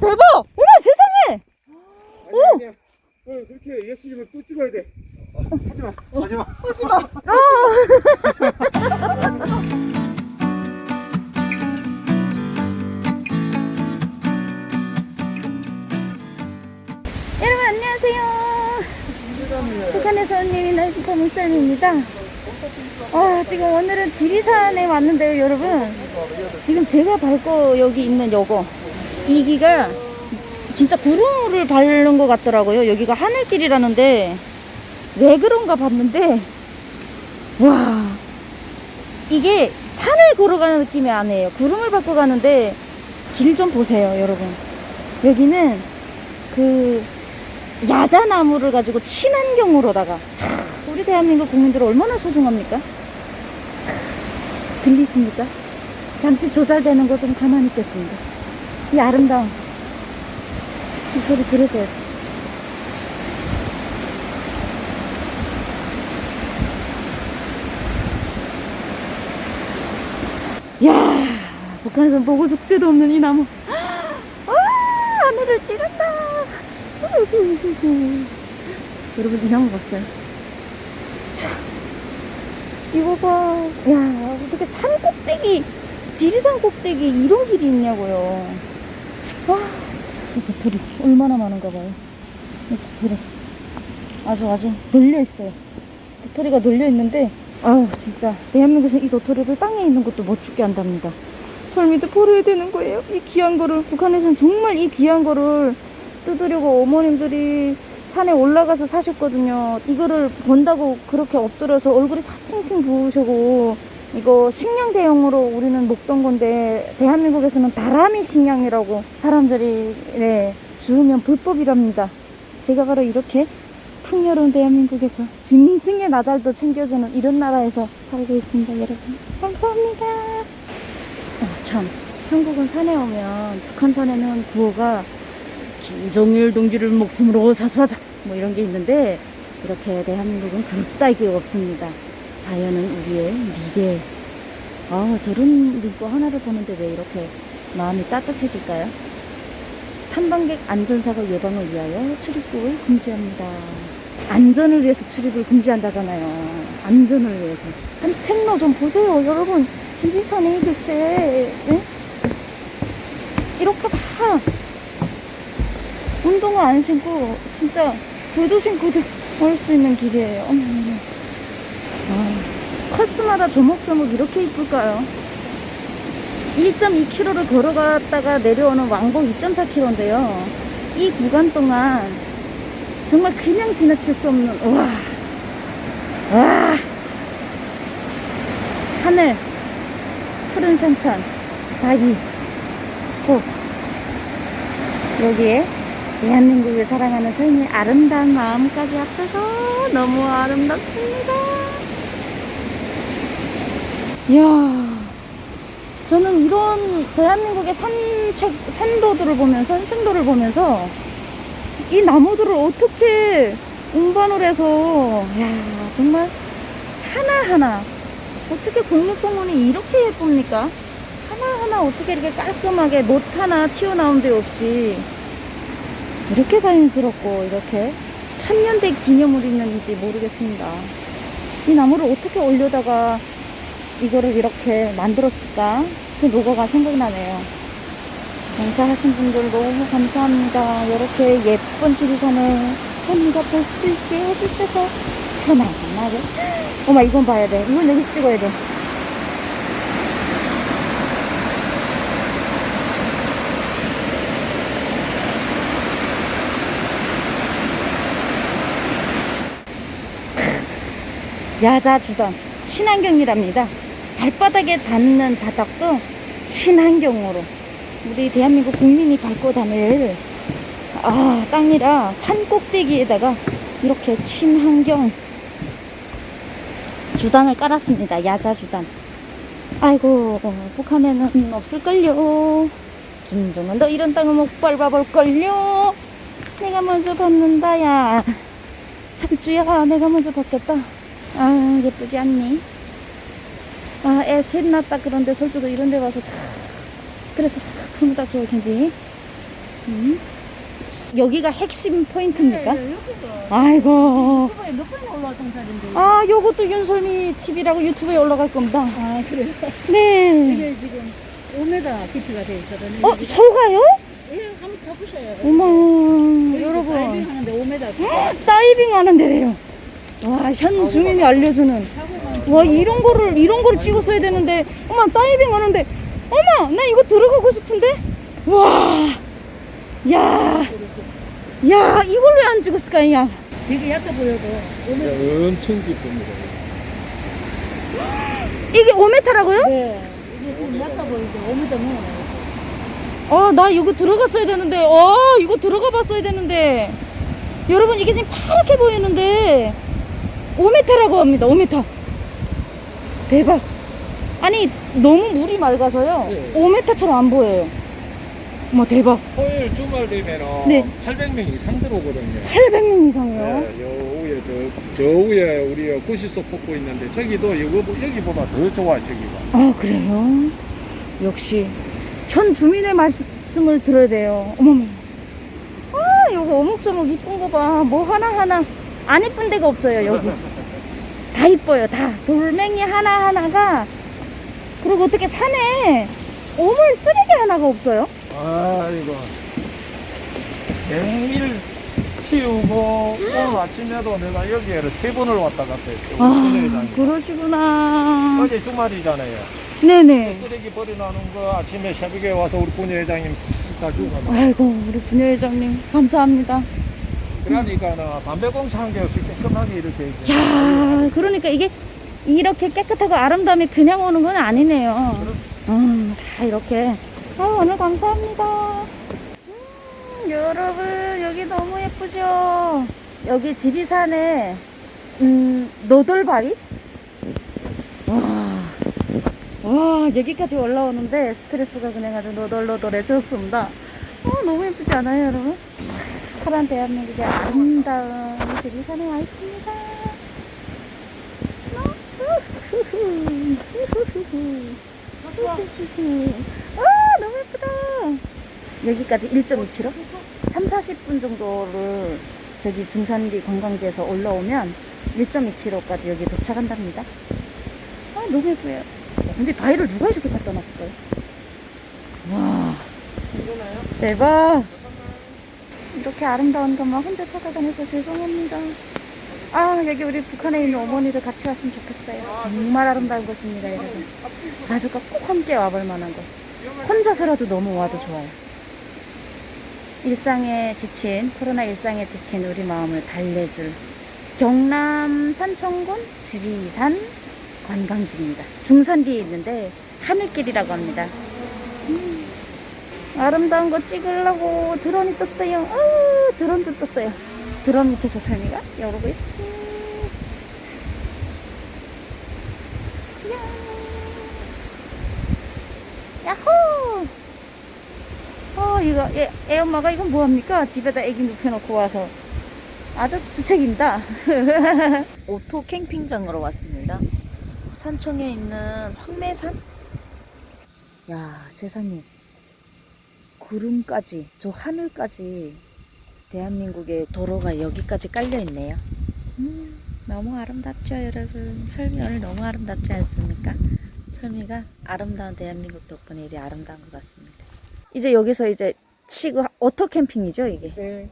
대박! 어머 세상에! 아니 아니야. 어, 그렇게 예수님을 또 찍어야 돼. 어, 하지 마. 하지 마. 하지마. 여러분 안녕하세요. 북한에서 온 님이 나이프터 문쌤입니다. 아 지금 오늘은 지리산에 왔는데요, 여러분. 지금 제가 밟고 여기 있는 요거 이 기가 진짜 구름을 밟는 것 같더라고요. 여기가 하늘길이라는데 왜 그런가 봤는데 와 이게 산을 걸어가는 느낌이 아니에요. 구름을 밟고 가는데 길 좀 보세요 여러분. 여기는 그 야자나무를 가지고 친환경으로다가 우리 대한민국 국민들 얼마나 소중합니까? 들리십니까? 잠시 조잘되는 거 좀 가만히 있겠습니다 이 아름다움 이 소리 들으세요. 야 북한에서 보고 숙제도 없는 이 나무. 아 하늘을 찌른다. 여러분 이 나무 봤어요? 자 이거 봐 야 어떻게 산 꼭대기 지리산 꼭대기 이런 길이 있냐고요 와 이 도토리 얼마나 많은가 봐요 이 도토리 아주 아주 널려 있어요 도토리가 널려 있는데 아유 진짜 대한민국에서 이 도토리를 땅에 있는 것도 못 죽게 한답니다. 설미도 버려야 되는 거예요. 이 귀한 거를 북한에서는 정말 이 귀한 거를 뜯으려고 어머님들이 산에 올라가서 사셨거든요. 이거를 본다고 그렇게 엎드려서 얼굴이 다 팅팅 부으시고 이거 식량 대용으로 우리는 먹던 건데 대한민국에서는 다람이 식량이라고 사람들이 네, 주우면 불법이랍니다. 제가 바로 이렇게 풍요로운 대한민국에서 짐승의 나달도 챙겨주는 이런 나라에서 살고 있습니다, 여러분. 감사합니다. 어, 참, 한국은 산에 오면 북한 산에는 구호가 김정일 동지를 목숨으로 사수하자 뭐 이런 게 있는데 이렇게 대한민국은 그따위가 없습니다. 자연은 우리의 미래. 아, 저런 물고 하나를 보는데 왜 이렇게 마음이 따뜻해질까요? 탐방객 안전사고 예방을 위하여 출입국을 금지합니다. 안전을 위해서 출입을 금지한다잖아요. 안전을 위해서. 한 책로 좀 보세요, 여러분. 지리산에 글쎄, 예? 이렇게 다 운동화 안 신고 진짜 구두 신고도 올수 있는 길이에요. 어머, 어머. 아, 코스마다 조목조목 이렇게 이쁠까요? 1.2km를 걸어갔다가 내려오는 왕복 2.4km인데요. 이 구간 동안 정말 그냥 지나칠 수 없는, 와, 와, 하늘, 푸른 산천, 바위, 꽃. 여기에 대한민국을 사랑하는 서인의 아름다운 마음까지 합쳐서 너무 아름답습니다. 이야. 저는 이런 대한민국의 산책, 산도들을 보면서, 산책로를 보면서 이 나무들을 어떻게 운반을 해서, 야 정말 하나하나, 어떻게 국립공원이 이렇게 예쁩니까? 하나하나 어떻게 이렇게 깔끔하게 못뭐 하나 튀어나온 데 없이 이렇게 자연스럽고 이렇게 천년대 기념을 있는지 모르겠습니다. 이 나무를 어떻게 올려다가 이거를 이렇게 만들었을까? 그 로고가 생각나네요. 봉사하신 분들 너무 감사합니다. 이렇게 예쁜 지리산을 손님과 볼 수 있게 해주셔서 편안하게. 어머, 이건 봐야 돼. 이건 여기 찍어야 돼. 야자주던 친환경이랍니다. 발바닥에 닿는 바닥도 친환경으로 우리 대한민국 국민이 밟고 다닐 아 땅이라 산 꼭대기에다가 이렇게 친환경 주단을 깔았습니다. 야자 주단. 아이고 북한에는 없을걸요. 김정은도 이런 땅을 못 밟아볼걸요. 내가 먼저 받는다 야. 삼주야 내가 먼저 받겠다. 아 예쁘지 않니? 아 애 셋 낳았다 그런데 설주도 이런 데 가서 다 그래서 품다 좋을 텐데 음. 여기가 핵심 포인트입니까? 네, 여기가 아이고. 유튜브에 몇 번이나 올라왔던 자리인데. 아, 요것도 윤솔미 집이라고 유튜브에 올라갈 겁니다. 아, 그래요? 네. 이게 지금 5m 비치가 돼 있거든요. 어, 여기가. 저가요? 예, 한번 가보셔요. 어머, 다이빙 여러분. 하는데 5m. 다이빙 하는 데래요. 와, 현 주민이 알려주는. 와, 이런 거를, 이런 거를 찍었어야 되는데. 어머, 다이빙 하는데. 어머, 나 이거 들어가고 싶은데? 와. 야. 야, 이걸 왜 안 찍었을까, 야. 되게 얕아 보여도 5m. 엄청 깊습니다. 이게 5m라고요? 네. 이게 좀 얕아 보이죠? 5m면. 어, 나 이거 들어갔어야 되는데. 어, 이거 들어가 봤어야 되는데. 여러분, 이게 지금 파랗게 보이는데. 5m라고 합니다, 5m. 대박. 아니, 너무 물이 맑아서요. 네. 5m처럼 안 보여요. 어머, 대박. 토요일 주말 되면은 네. 800명 이상 들어오거든요. 800명 이상이요. 네, 요 위에 저, 저 위에 우리 구시소 폭포 있는데 저기도 이거 여기보다 더 좋아 저기가. 아, 그래요? 역시. 현 주민의 말씀을 들어야 돼요. 어머머. 아, 요거 어묵저묵 이쁜 거 봐. 뭐 하나 하나. 안 이쁜 데가 없어요, 여기. 다 이뻐요, 다. 돌멩이 하나하나가. 그리고 어떻게 산에 오물 쓰레기 하나가 없어요? 아 이거 매일 치우고 오늘 아침에도 내가 여기에를 세 번을 왔다 갔다 했어. 아. 그러시구나. 어제 주말이잖아요. 네네. 쓰레기 버려놓는 거 아침에 새벽에 와서 우리 분회장님 다 주고. 아이고, 우리 분여회장님, 감사합니다. 그러니까는 담배공사 한개 없이 깨끗하게 이렇게. 야, 그러니까 이게 이렇게 깨끗하고 아름다움이 그냥 오는 건 아니네요. 음, 다 이렇게. 아, 오늘 감사합니다. 음, 여러분, 여기 너무 예쁘죠? 여기 지리산에, 음, 너덜바위? 와, 와, 여기까지 올라오는데 스트레스가 그냥 아주 너덜너덜해졌습니다. 어, 너무 예쁘지 않아요, 여러분? 파란 대한민국의 아름다운 지리산에 와 있습니다. 아, 너무 예쁘다. 여기까지 1.2km? 3, 40분 정도를 저기 중산리 관광지에서 올라오면 1.2km까지 여기 도착한답니다. 아, 너무 예뻐요. 근데 바위를 누가 이렇게 갖다 놨을까요? 와. 대박. 이렇게 아름다운 것만 혼자 찾아다녀서 죄송합니다. 아, 여기 우리 북한에 있는 어머니들 같이 왔으면 좋겠어요. 정말 아름다운 곳입니다, 여러분. 가족과 꼭 함께 와볼 만한 곳. 혼자서라도 너무 와도 좋아요. 일상에 지친, 코로나 일상에 지친 우리 마음을 달래줄 경남 산청군 지리산 관광지입니다. 중산리에 있는데 하늘길이라고 합니다. 음, 아름다운 거 찍으려고 드론이 떴어요. 아, 드론도 떴어요. 드론 밑에서 삶이가 있어. 야. 야호! 어, 이거, 애, 애 엄마가 이건 뭐합니까? 집에다 애기 눕혀놓고 와서. 아주 주책입니다. 오토 캠핑장으로 왔습니다. 산청에 있는 황매산? 야, 세상에. 구름까지, 저 하늘까지 대한민국의 도로가 여기까지 깔려 있네요. 음, 너무 아름답죠, 여러분. 설미 오늘 너무 아름답지 않습니까? 설미가 아름다운 대한민국 덕분에 이리 아름다운 것 같습니다. 이제 여기서 이제 쉬고 오토 캠핑이죠, 이게. 네.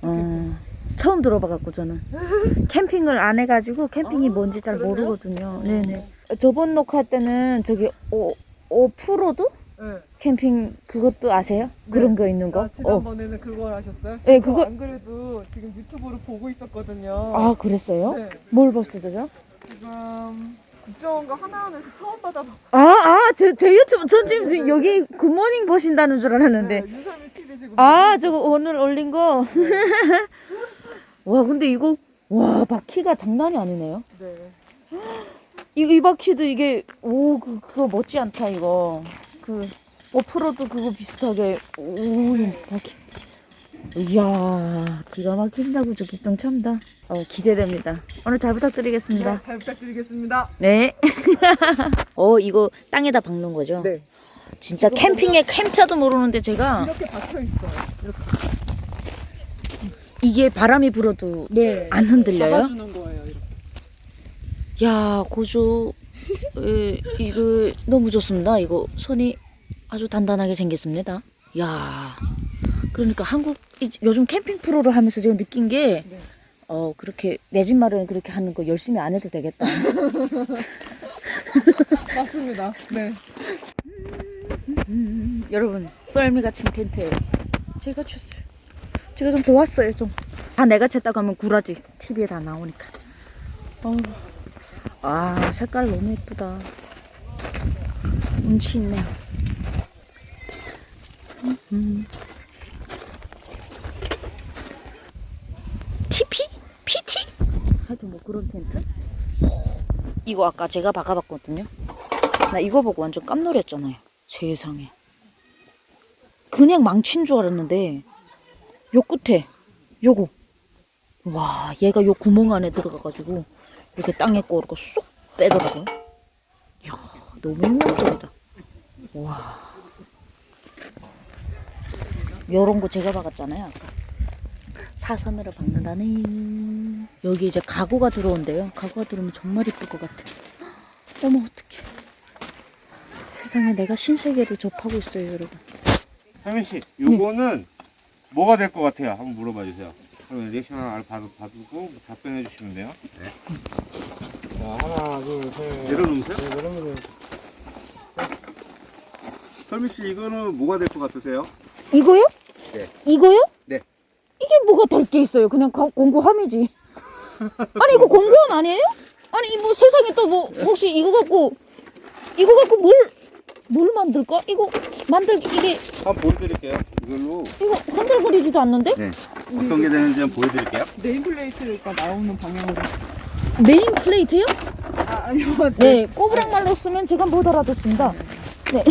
어, 처음 들어봐갖고 저는 캠핑을 안 해가지고 캠핑이 뭔지 잘 모르거든요. 네네. 저번 녹화 때는 저기 오 오프로드 네. 캠핑 그것도 아세요? 그런 거 있는 거? 아, 어. 지난번에는 그걸 하셨어요? 네, 저 그거- 안 그래도 지금 유튜브로 보고 있었거든요. 아 그랬어요? 네. 뭘 봤어요? 지금 국정원과 하나원에서 처음 받아본 아, 아, 제, 제 유튜브, 전 지금 지금 여기 굿모닝 보신다는 줄 알았는데. 네, 유산미 TV 지금 아, 저거 오늘 올린 거. 와, 근데 이거, 와, 바퀴가 장난이 아니네요. 네. 이, 이 바퀴도 이게, 오, 그, 그거 멋지 않다, 이거. 그, 오프로드 그거 비슷하게, 오, 이 바퀴. 이야, 기가 막힌다고 저 기똥 참다. 어, 기대됩니다. 오늘 잘 부탁드리겠습니다. 네, 잘 부탁드리겠습니다. 네. 어, 이거 땅에다 박는 거죠? 네. 진짜 캠핑에 캠차도 모르는데 제가 이렇게 박혀 있어요. 이게 바람이 불어도 네. 안 흔들려요? 잡아주는 거예요. 이렇게. 야, 고조, 에, 이거 너무 좋습니다. 이거 손이 아주 단단하게 생겼습니다. 야, 그러니까 한국 이- 요즘 캠핑 프로를 하면서 제가 느낀 게, 네. 어 그렇게 내 집 마련 그렇게 하는 거 열심히 안 해도 되겠다. 맞습니다. 네. 음, 여러분 썰미가 친 텐트예요. 제가 쳤어요. 제가 좀 도왔어요 좀. 다 내가 쳤다고 하면 구라지 TV에 다 나오니까. 어, 아 색깔 너무 예쁘다. 운치 있네. 음, 음. TP? PT? 하여튼 뭐 그런 텐트? 이거 아까 제가 박아봤거든요. 나 이거 보고 완전 깜놀했잖아요. 세상에. 그냥 망친 줄 알았는데, 요 끝에, 요거. 와, 얘가 요 구멍 안에 들어가가지고, 이렇게 땅에 꼬르고 쏙 빼더라고요. 이야, 너무 혁명적이다. 와. 요런 거 제가 박았잖아요, 아까. 사선으로 박는다네. 여기 이제 가구가 들어온대요. 가구가 들어오면 정말 이쁠 것 같아. 어머, 어떡해. 세상에 내가 신세계를 접하고 있어요, 여러분. 혜민 씨, 요거는 뭐가 될 것 같아요? 한번 물어봐 주세요. 그러면 리액션 하나 받, 받고 답변해 주시면 돼요. 자, 하나, 둘, 셋. 내려놓으세요. 네, 내려놓으세요. 설미 씨 이거는 뭐가 될 것 같으세요? 이거요? 네. 이거요? 네. 이게 뭐가 될 게 있어요? 그냥 거- 공구함이지. 아니 이거 공구함 아니에요? 아니 뭐 세상에 또 뭐 혹시 이거 갖고 이거 갖고 뭘 뭘 만들까? 이거 만들 이게 한번 보여드릴게요. 이걸로 이거 흔들거리지도 않는데 네. 어떤 게 되는지 한번 보여드릴게요. 네임플레이트가 나오는 방향으로. 네임 플레이트요? 아, 아니요. 네, 꼬부랑 말로 쓰면 제가 못 알아듣습니다. 네.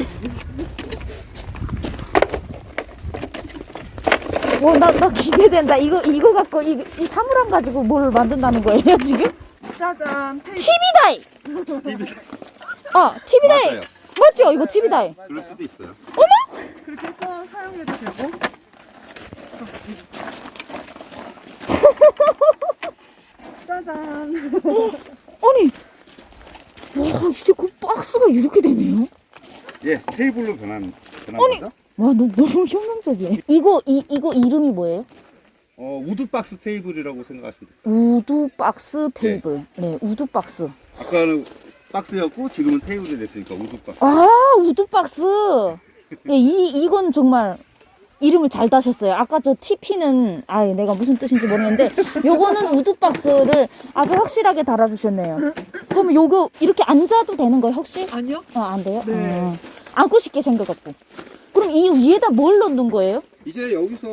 어, 나, 나 기대된다. 이거, 이거 갖고, 이, 이 사물함 가지고 뭘 만든다는 거예요, 지금? 짜잔. 테이프. TV다이! 아, TV다이! 맞아요. 맞죠? 이거 TV다이. 그럴 수도 있어요. 그렇게 해서 사용해도 되고. 짜잔. 아니, 와, 이제 그 박스가 이렇게 되네요? 예, 테이블로 변한 변한 아니. 거죠? 와, 너, 너무 혁명적이에요. 이거, 이, 이거 이름이 뭐예요? 어, 우드 박스 테이블이라고 생각하시면 돼요. 우드 박스 테이블. 네, 우드 박스. 아까는 박스였고 지금은 테이블이 됐으니까 우드 박스. 아, 우드박스. 예, 이, 이건 정말 이름을 잘 따셨어요. 아까 저 TP는, 아 내가 무슨 뜻인지 모르겠는데, 요거는 우드 박스를 아주 확실하게 달아주셨네요. 그러면 요거 이렇게 앉아도 되는 거예요, 혹시? 아니요. 어, 안 돼요? 네. 어. 앉고 싶게 생겨갖고. 그럼 이 위에다 뭘 넣는 거예요? 이제 여기서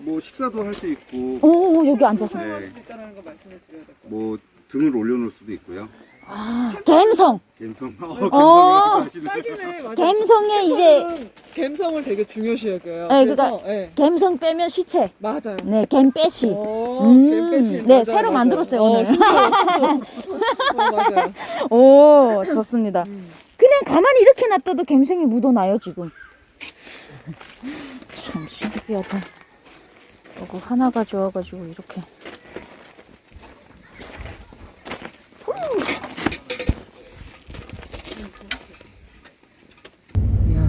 뭐 식사도 할 수 있고 오, 여기 앉아서. 사용할 수 있다는 거 말씀을 드려야 될 것 같아요. 뭐 등을 올려놓을 수도 있고요. 아, 갬성. 갬성. 어. 어, 갬성 딱이네. 맞아요. 갬성에 이제, 감성을 되게 중요시 여겨요. 네, 그래서, 네, 갬성 빼면 시체. 맞아요. 네, 갬 빼시. 오, 음, 갬빼시. 네, 맞아요, 새로 맞아요. 만들었어요, 어, 오늘. 신기해요. 어, 맞아요. 오, 좋습니다. 음. 그냥 가만히 이렇게 놔둬도 갬성이 묻어나요, 지금. 참 신기하다. 이거 하나 가져와가지고 이렇게. 이야.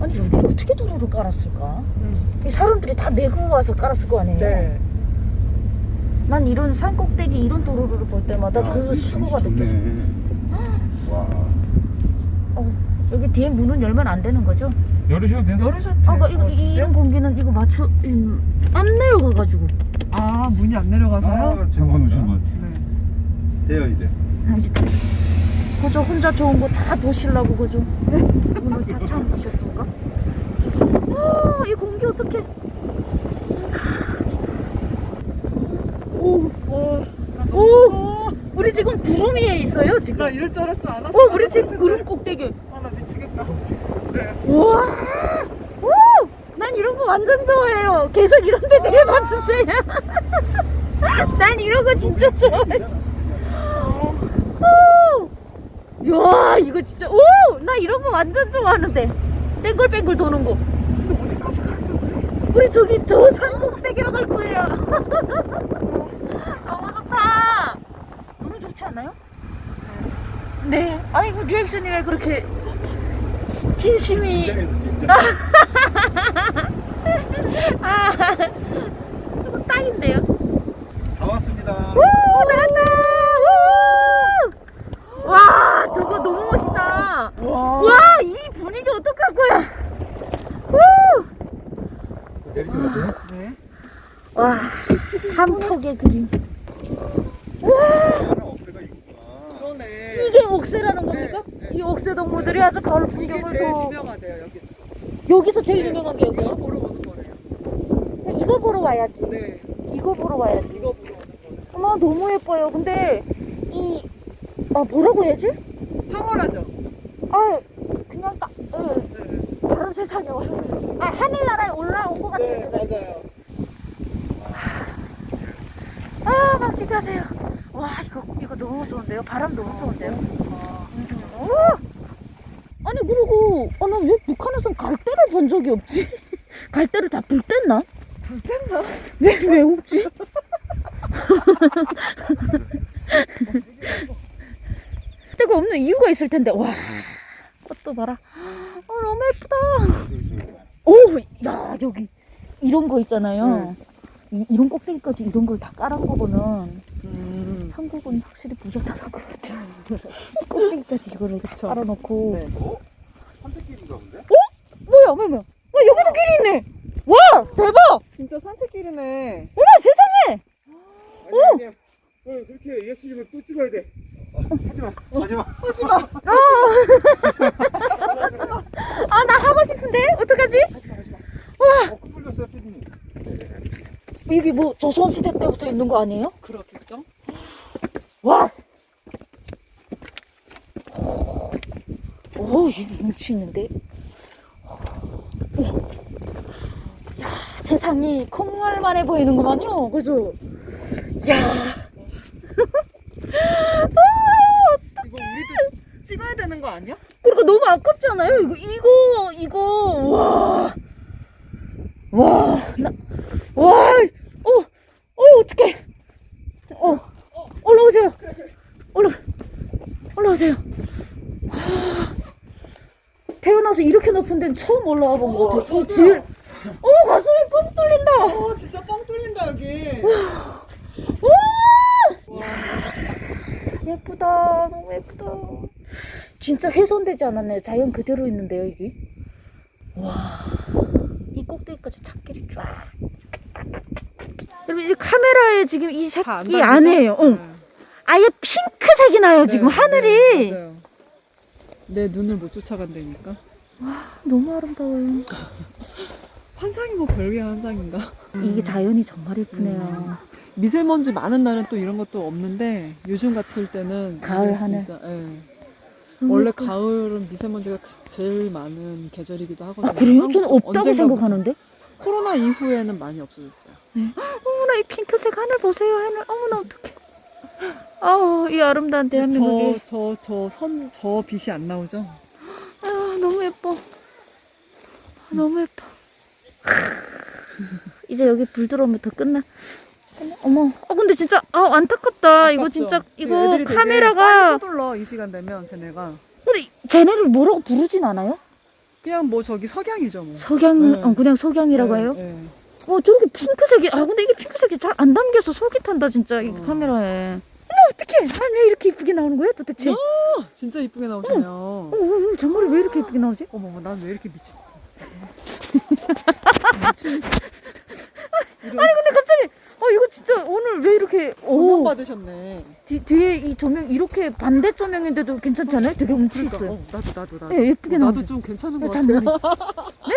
아니, 여기를 어떻게 도로를 깔았을까? 이 사람들이 다 메고 와서 깔았을 거 아니에요? 네. 난 이런 산 꼭대기 이런 도로를 볼 때마다 아, 그 수고가 느껴져. 와. 어, 여기 뒤에 문은 열면 안 되는 거죠? 열으셔도 돼요. 열으셔도 아, 그 돼요. 이거 이- 이런 공기는 이거 맞춰 음, 안 내려가가지고. 아, 문이 안 내려가서요? 잠깐 오신 것 같아요. 네. 돼요 이제. 아, 이제 그저 혼자 좋은 거 다 보시려고 그죠? 문을 다 참으셨을까? 아, 이 공기 어떡해? 오, 오, 오, 우리 지금 구름 위에 있어요 나 지금. 이럴 줄 알았으면 안 왔어. 어, 우리 지금 구름 꼭대기. 아, 나 미치겠다. 우와! 오! 난 이런 거 완전 좋아해요. 계속 이런 데 데려다 주세요. 난 이런 거 진짜 좋아해. 오! 야, 이거 진짜, 오! 나 이런 거 완전 좋아하는데. 뱅글뱅글 도는 거. 우리 저기 저 산 꼭대기로 갈 거예요. 너무 좋다. 너무 좋지 않아요? 네. 아이고 리액션이 왜 그렇게 진심이. 아, 이거 딱인데요. 다 왔습니다. 오나왔다. 우! 와 저거 너무 멋있다. 와. 와 이 분위기 어떡할 거야. 우! 네. 와, 한 폭의 그림. 그러네. 이게 옥새라는 겁니까? 이 옥새 동무들이 아주 가을 이게 풍경을 제일 또 유명하대요 여기서. 여기서 제일 유명한 게 이거 여기요? 보러 오는 거래요. 이거 보러 와야지. 네. 이거 보러 와야지. 이거 보러 오는 거래요. 어머 너무 예뻐요. 근데 이 아, 뭐라고 해야지? 황홀하죠. 아 그냥 딱 응. 다른 세상에 왔어. 아 하늘나라에 올라온 것 같아요. 네 제가. 맞아요. 아, 밖에 가세요. 와, 이거, 이거 너무 좋은데요? 바람 너무 좋은데요? 음, 오! 아니, 아, 나 왜 북한에서 갈대를 본 적이 없지? 갈대를 다 불 뗐나? 불 뗐나? 왜, 왜 없지? 때가 없는 이유가 있을 텐데, 와. 꽃도 봐라. 어, 너무 예쁘다. 오, 야, 여기. 이런 거 있잖아요. 이, 이런 꼭대기까지 이런 걸 다 깔은 거 보면 음. 한국은 확실히 것 같아요. 꼭대기까지 이거를 다. 깔아놓고 네. 산책길인가 본데? 뭐야 뭐야 뭐야 와 여기도 길이 있네 와 대박 진짜 산책길이네. 어머 세상에 아니, 아니, 어, 그렇게 예수님을 또 찍어야 돼. 어, 하지마, 하지마. 아 나 하고 싶은데 어떡하지 어, 코 풀렸어요, 피디님. 이게 뭐 조선시대 때부터 있는 거 아니에요? 그렇겠죠? 와 오, 이게 운치 있는데? 오. 야, 세상이 콩알만해 보이는구만요. 그죠? 야. 이거 우리도 찍어야 되는 거 아니야? 그러니까 너무 아깝잖아요. 이거, 이거, 이거, 와. 와, 나, 와, 어, 어, 어떡해. 어, 올라오세요. 올라, 올라오세요. 와, 태어나서 이렇게 높은 데는 처음 올라와 본것 같아요. 이 질, 어, 가슴이 뻥 뚫린다. 어 진짜 뻥 뚫린다 여기. 예쁘다. 너무 예쁘다. 진짜 훼손되지 않았네요. 자연 그대로 있는데요, 이게. 와. 이 꼭대기까지 찾기를 쫙. 여러분, 이 카메라에 지금 이 색이 안에요. 응. 아예 핑크색이 나요, 지금 하늘이. 네, 맞아요. 내 눈을 못 쫓아간다니까. 너무 아름다워요. 환상인 거 별개 환상인가? 이게 자연이 정말 예쁘네요. 미세먼지 많은 날은 또 이런 것도 없는데 요즘 같을 때는 가을 하늘. 진짜, 예. 원래. 가을은 미세먼지가 제일 많은 계절이기도 하거든요. 아, 그래요? 저는 한국- 없다고 언젠가부터. 생각하는데? 코로나 이후에는 많이 없어졌어요. 어머나, 이 핑크색 하늘 보세요, 하늘. 어머나, 어떡해. 아우, 이 아름다운 대한민국이. 저저저선저 빛이 안 나오죠? 아, 너무 예뻐. 아, 너무 예뻐. 이제 여기 불 들어오면 더 끝나. 어머, 아 근데 진짜 아 안타깝다. 이거 아깝죠? 진짜 그 이거 애들이 되게 카메라가 서둘러 이 시간 되면 쟤네가 근데 쟤네를 뭐라고 부르진 않아요? 그냥 뭐 저기 석양이죠 뭐. 석양, 네. 어, 그냥 석양이라고 네, 해요? 네. 어, 저렇게 핑크색이, 아, 근데 이게 핑크색이 잘 안 담겨서 속이 탄다, 진짜, 이 어. 카메라에. 어머, 어떡해. 난왜 이렇게 이쁘게 나오는 거야, 도대체? 어, 진짜 이쁘게 나오시네요. 어, 어, 잔머리 왜 이렇게 이쁘게 나오지? 어머, 난 왜 이렇게 미친? 아니, 근데 갑자기, 어, 이거 진짜 오늘 왜 이렇게, 조명 오, 받으셨네. 뒤, 뒤에 이 조명, 이렇게 반대 조명인데도 괜찮지 않아요? 되게 운치 그러니까, 있어요. 어, 나도 나도 나도. 예, 예쁘게 어. 나도 좀 괜찮은 어, 것. 같아.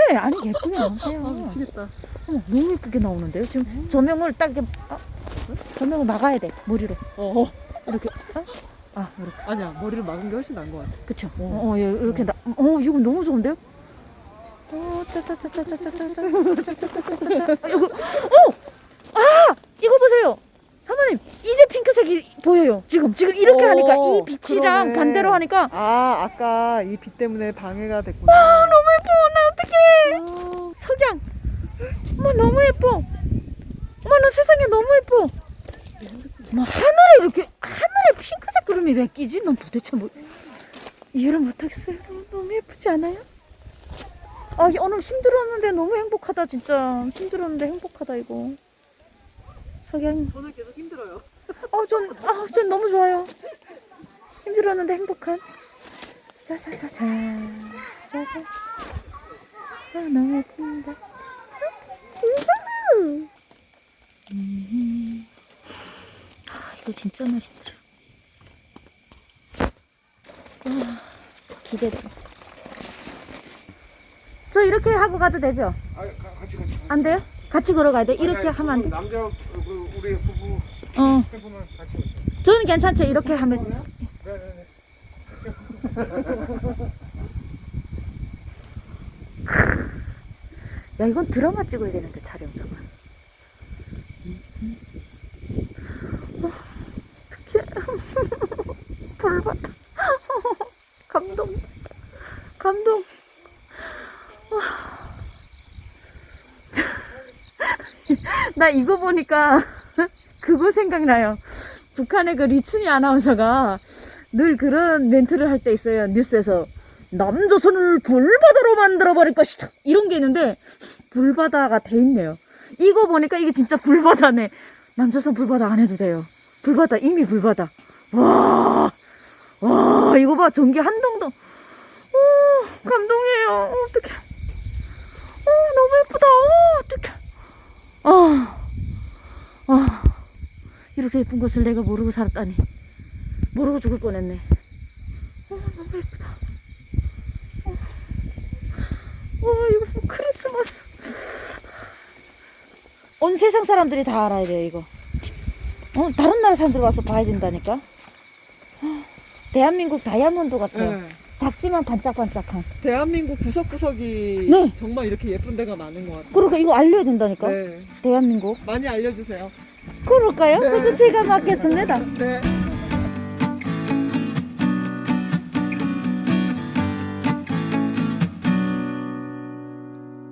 네, 아니, 예쁘게 나오세요. 아, 미치겠다. 어, 너무 예쁘게 나오는데요? 지금 조명을 딱 이렇게, 아, 조명을 막아야 돼, 머리로. 어, 이렇게, 아, 아 이렇게. 아니야 머리를 막은 게 훨씬 나은 것 같아. 그쵸. 어, 어, 예, 이렇게 나, 어, 이거 너무 좋은데요? 어. 이거, 어! 아! 이거 보세요! 사모님, 이제 핑크색이 보여요. 지금, 지금 이렇게 오, 하니까 이 빛이랑 그러네. 반대로 하니까 아 아까 이 빛 때문에 방해가 됐구나. 너무 예뻐. 나 어떡해. 석양. 어머, 너무 예뻐. 어머, 나 세상에 너무 예뻐. 뭐 하늘에 이렇게 하늘에 핑크색 구름이 왜 끼지? 난 도대체 뭐 이해를 못하겠어요. 너무, 예쁘지 않아요? 아 이- 오늘 힘들었는데 너무 행복하다 진짜 힘들었는데 행복하다 이거. 석양. 저는 계속 힘들어요. 아전 아, 전 너무 좋아요. 힘들었는데 행복한. 짜자자자. 짜자. 아 너무 예쁩니다. 우후. 음. 아 이거 진짜 맛있더라. 와 기대돼. 저 이렇게 하고 가도 되죠? 아, 가- 같이 같이. 안 돼요? 같이 걸어가야 돼? 이렇게 하면 안 돼? 남자 그, 우리 부부 어. 팬분은 같이 오세요. 저는 괜찮죠? 이렇게 하면. 네 네 네. 야, 이건 드라마 찍어야 되는데, 촬영 정말. 어, 어떡해. 불받아. 감동. 감동. 와. 나 이거 보니까 그거 생각나요. 북한의 그 리춘희 아나운서가 늘 그런 멘트를 할 때 있어요. 뉴스에서. 남조선을 불바다로 만들어버릴 것이다. 이런 게 있는데, 불바다가 돼 있네요. 이거 보니까 이게 진짜 불바다네. 남조선 불바다 안 해도 돼요. 불바다, 이미 불바다. 와, 와, 이거 봐. 전기 한 동동. 오, 감동이에요. 어, 어떡해. 어, 너무 예쁘다. 어, 어떡해. 어, 어. 이렇게 예쁜 것을 내가 모르고 살았다니. 모르고 죽을 뻔했네. 어, 너무 예쁘다. 와 이거 뭐 크리스마스 온 세상 사람들이 다 알아야 돼요 이거 어 다른 나라 사람들 와서 봐야 된다니까 대한민국 다이아몬드 같아요 네. 작지만 반짝반짝한 대한민국 구석구석이 네. 정말 이렇게 예쁜 데가 많은 것 같아요. 그러니까 이거 알려야 된다니까 네. 대한민국 많이 알려주세요. 그럴까요? 네. 그래서 제가 맡겠습니다 네.